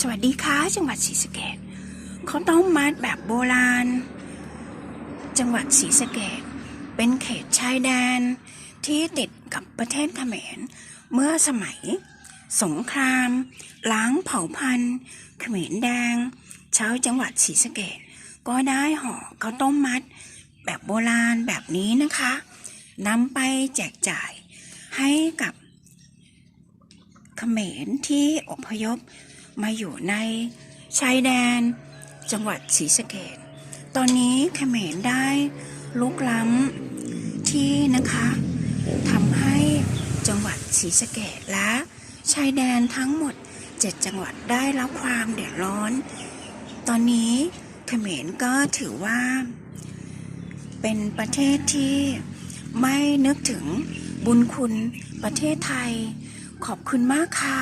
สวัสดีค่ะจังหวัดศรีสะเกดข้าวต้มมัดแบบโบราณ จังหวัดศรีสะเกดเป็นเขตชายแดน ที่ติดกับประเทศเขมร เมื่อสมัย สงคราม ล้างเผ่าพันธุ์เขมรแดงชาวจังหวัดศรีสะเกดก็ได้ห่อข้าวต้มมัด แบบโบราณแบบนี้นะคะนำไปแจกจ่ายให้กับเขมรที่อพยพ มาอยู่ในชายแดน จังหวัดศรีสะเกดตอนนี้เขมรได้ลุกล้ำที่นะคะทำให้จังหวัดศรีสะเกดและชายแดนทั้งหมดเจ็ดจังหวัดได้รับความเดือดร้อน ตอนนี้เขมรก็ถือว่า เป็นประเทศที่ไม่นึกถึงบุญคุณประเทศไทย ขอบคุณมากค่ะ